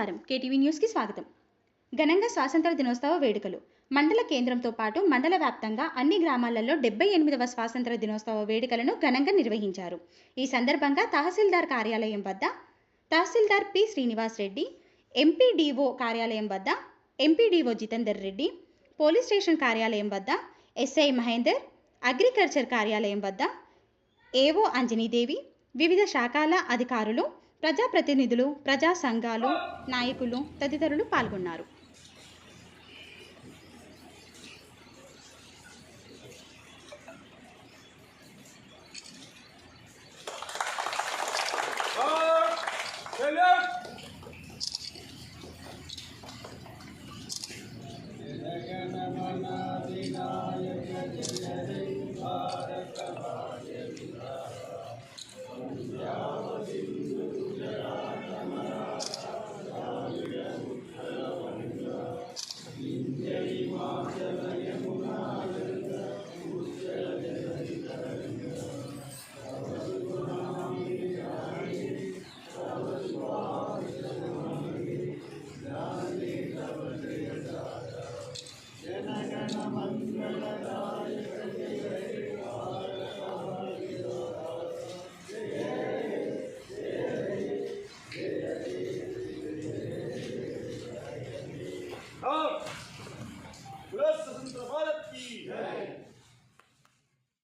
నమస్కారం. కేటీవీ న్యూస్కి స్వాగతం. ఘనంగా స్వాతంత్ర దినోత్సవ వేడుకలు. మండల కేంద్రంతో పాటు మండల వ్యాప్తంగా అన్ని గ్రామాలలో డెబ్బై ఎనిమిదవ స్వాతంత్ర దినోత్సవ వేడుకలను ఘనంగా నిర్వహించారు. ఈ సందర్భంగా తహసీల్దార్ కార్యాలయం వద్ద తహసీల్దార్ పి. శ్రీనివాస్ రెడ్డి ఎంపీడీఓ కార్యాలయం వద్ద MPDO Jitender Reddy police station కార్యాలయం వద్ద ఎస్ఐ మహేందర్ అగ్రికల్చర్ కార్యాలయం వద్ద ఏవో అంజనీదేవి వివిధ శాఖల అధికారులు ప్రజాప్రతినిధులు ప్రజా సంఘాలు నాయకులు తదితరులు పాల్గొన్నారు. Amen.